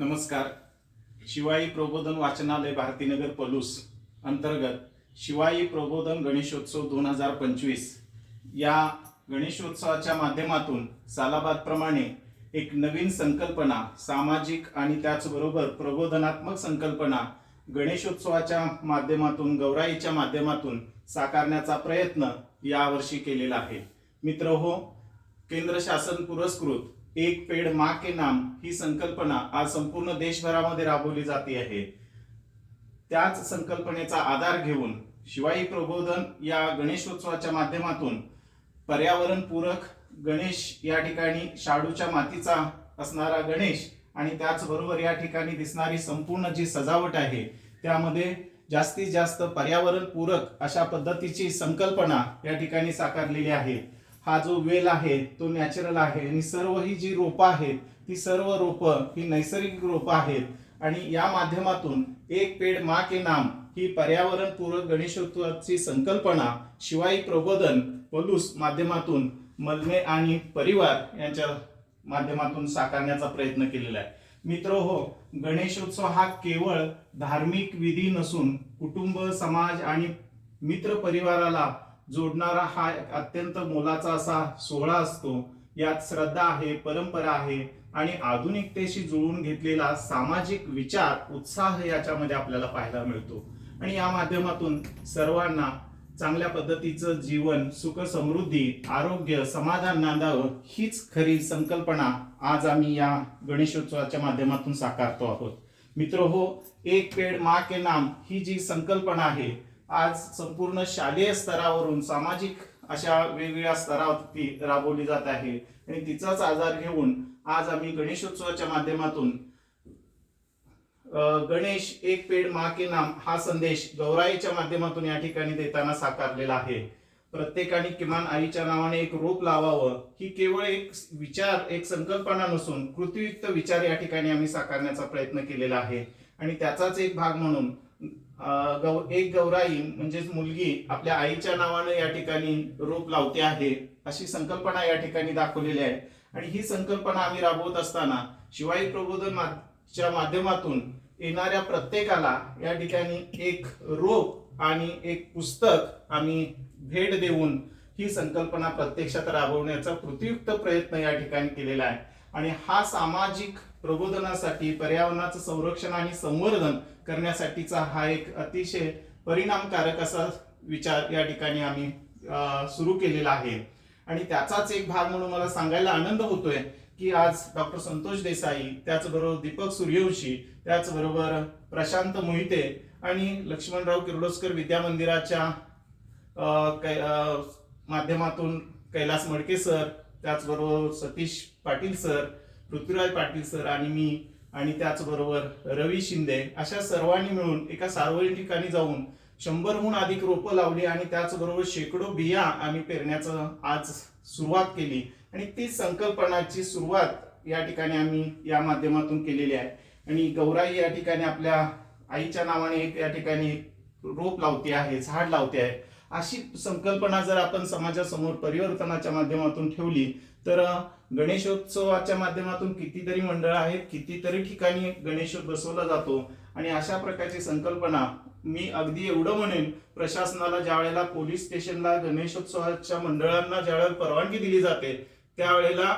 नमस्कार. शिवाई प्रबोधन वाचनालय भारतीनगर पलूस अंतर्गत शिवाई प्रबोधन गणेशोत्सव दोन हजार पंचवीस. या गणेशोत्सवाच्या माध्यमातून सालाबादप्रमाणे एक नवीन संकल्पना सामाजिक आणि त्याचबरोबर प्रबोधनात्मक संकल्पना गणेशोत्सवाच्या माध्यमातून गौराईच्या माध्यमातून साकारण्याचा प्रयत्न यावर्षी केलेला आहे. मित्र हो केंद्र शासन पुरस्कृत एक पेड माँ के नाम ही संकल्पना आज संपूर्ण देशभरामध्ये राबवली जाते आहे. त्याच संकल्पनेचा आधार घेऊन शिवाई प्रबोधन या गणेशोत्सवाच्या माध्यमातून पर्यावरण पूरक गणेश या ठिकाणी शाडूच्या मातीचा असणारा गणेश आणि त्याचबरोबर या ठिकाणी दिसणारी संपूर्ण जी सजावट आहे त्यामध्ये जास्तीत जास्त पर्यावरण पूरक अशा पद्धतीची संकल्पना या ठिकाणी साकारलेली आहे. हा जो वेल आहे तो नॅचरल आहे आणि सर्व ही जी रोपं आहेत ती सर्व रोपं ही नैसर्गिक रोपं आहेत. आणि या माध्यमातून एक पेड मा के नाम ही पर्यावरणपूरक गणेशोत्सवाची संकल्पना शिवाई प्रबोधन पलूस माध्यमातून मलमे आणि परिवार यांच्या माध्यमातून साकारण्याचा प्रयत्न केलेला आहे. मित्र हो गणेशोत्सव हा केवळ धार्मिक विधी नसून कुटुंब समाज आणि मित्र परिवाराला जोडणारा हा अत्यंत मोलाचा असा सोहळा असतो. यात श्रद्धा आहे परंपरा आहे आणि आधुनिकतेशी जुळवून घेतलेला सामाजिक विचार उत्साह याच्यामध्ये आपल्याला पाहायला मिळतो. आणि या माध्यमातून सर्वांना चांगल्या पद्धतीचं जीवन सुख समृद्धी आरोग्य समाधान नांदावं हीच खरी संकल्पना आज आम्ही या गणेशोत्सवाच्या माध्यमातून साकारतो आहोत. मित्र हो एक पेड मा के नाम ही जी संकल्पना आहे आज संपूर्ण शालेय स्तरावरून सामाजिक अशा वेगवेगळ्या स्तरावरती राबवली जात आहे. आणि तिचाच आधार घेऊन आज आम्ही गणेशोत्सवाच्या माध्यमातून गणेश एक पेड मा के नाम हा संदेश गौराईच्या माध्यमातून या ठिकाणी देताना साकारलेला आहे. प्रत्येकाने किमान आईच्या नावाने एक रोप लावावं ही केवळ एक विचार एक संकल्पना नसून कृतीयुक्त विचार या ठिकाणी आम्ही साकारण्याचा प्रयत्न केलेला आहे. आणि त्याचाच एक भाग म्हणून गौ एक गौराई म्हणजेच मुलगी आपल्या आईच्या नावानं या ठिकाणी रोप लावते आहे अशी संकल्पना या ठिकाणी दाखवलेली आहे. आणि ही संकल्पना आम्ही राबवत असताना शिवाई प्रबोधनच्या माध्यमातून येणाऱ्या प्रत्येकाला या ठिकाणी एक रोप आणि एक पुस्तक आम्ही भेट देऊन ही संकल्पना प्रत्यक्षात राबवण्याचा कृतियुक्त प्रयत्न या ठिकाणी केलेला आहे. आणि हा सामाजिक प्रबोधनासाठी पर्यावरणाचं संरक्षण आणि संवर्धन करण्यासाठीचा हा एक अतिशय परिणामकारक असा विचार या ठिकाणी आम्ही सुरू केलेला आहे. आणि त्याचाच एक भाग म्हणून मला सांगायला आनंद होतोय की आज डॉक्टर संतोष देसाई त्याचबरोबर दीपक सूर्यवंशी त्याचबरोबर प्रशांत मोहिते आणि लक्ष्मणराव किर्लोस्कर विद्या मंदिराच्या कै- माध्यमातून कैलास मडके सर त्याचबरोबर सतीश पाटील सर पृथ्वीराज पाटील सर आणि मी आणि त्याचबरोबर रवी शिंदे अशा सर्वांनी मिळून एका सार्वजनिक ठिकाणी जाऊन शंभरहून अधिक रोपं लावली आणि त्याचबरोबर शेकडो बिया आम्ही पेरण्याचं आज सुरुवात केली. आणि ती संकल्पनाची सुरुवात या ठिकाणी आम्ही या माध्यमातून केलेली आहे. आणि गौराई या ठिकाणी आपल्या आईच्या नावाने एक या ठिकाणी रोप लावते आहे झाड लावते आहे. अशी संकल्पना जर आपण समाजासमोर परिवर्तनाच्या माध्यमातून ठेवली तर गणेशोत्सवाच्या माध्यमातून कितीतरी मंडळ आहेत कितीतरी ठिकाणी गणेशोत्सव बसवला जातो. आणि अशा प्रकारची संकल्पना मी अगदी एवढं म्हणेन प्रशासनाला ज्या वेळेला पोलीस स्टेशनला गणेशोत्सवाच्या मंडळांना ज्या वेळेला परवानगी दिली जाते त्यावेळेला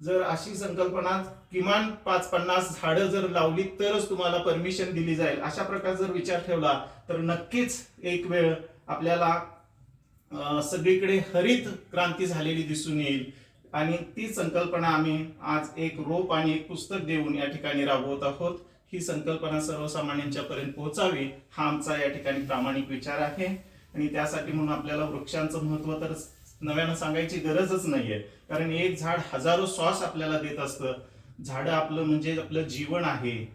जर अशी संकल्पना किमान पाच पन्नास झाडं जर लावली तरच तुम्हाला परमिशन दिली जाईल. अशा प्रकारे जर विचार ठेवला तर नक्कीच एक वेळ आपल्याला सगळीकडे हरित क्रांती झालेली दिसून येईल. आणि ती संकल्पना आम्ही आज एक रोप आणि एक पुस्तक देऊन या ठिकाणी राबवत आहोत. ही संकल्पना सर्वसामान्यांच्या पर्यंत पोहोचावी हा आमचा या ठिकाणी प्रामाणिक विचार आहे. आणि त्यासाठी म्हणून आपल्याला वृक्षांचं महत्त्व तर नव्यानं सांगायची गरजच नाहीये. कारण एक झाड हजारो श्वास आपल्याला देत असतं. झाडं आपलं म्हणजे आपलं जीवन आहे.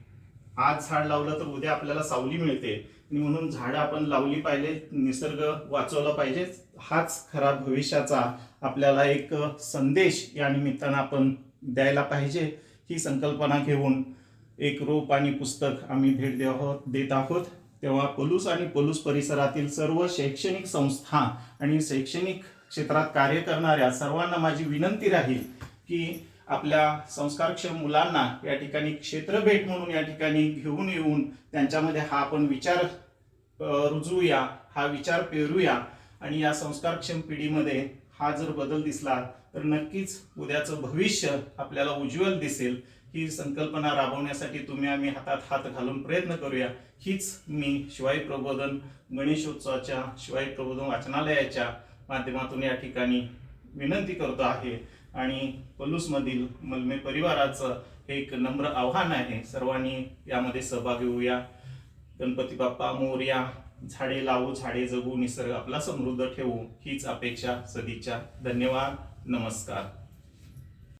आज झाड लावलं तर उद्या आपल्याला सावली मिळते. म्हणून झाडं आपण लावली पाहिजे निसर्ग वाचवला पाहिजे. हाच खरा भविष्याचा आपल्याला एक संदेश या निमित्तानं आपण द्यायला पाहिजे. ही संकल्पना घेऊन एक रोप आणि पुस्तक आम्ही भेट देव आहोत देत आहोत. तेव्हा पलूस आणि पलूस परिसरातील सर्व शैक्षणिक संस्था आणि शैक्षणिक क्षेत्रात कार्य करणाऱ्या सर्वांना माझी विनंती राहील की आपल्या संस्कारक्षम मुलांना या ठिकाणी क्षेत्र भेट म्हणून या ठिकाणी घेऊन येऊन त्यांच्यामध्ये हा आपण विचार रुजवूया हा विचार पेरूया. आणि या संस्कारक्षम पिढीमध्ये हा जर बदल दिसला तर नक्कीच उद्याचं भविष्य आपल्याला उज्ज्वल दिसेल. ही संकल्पना राबवण्यासाठी तुम्ही आम्ही हातात हात घालून प्रयत्न करूया. हीच मी शिवाई प्रबोधन गणेशोत्सवाच्या शिवाई प्रबोधन वाचनालयाच्या माध्यमातून या ठिकाणी विनंती करतो आहे. आणि पलूसमधील मलमे परिवाराचं हे एक नम्र आव्हान आहे. सर्वांनी यामध्ये सहभागी होऊया. गणपती बाप्पा मोर्या झाडे लावू झाडे जगू निसर्ग आपला समृद्ध ठेवू हीच अपेक्षा सदिच्छा. धन्यवाद. नमस्कार.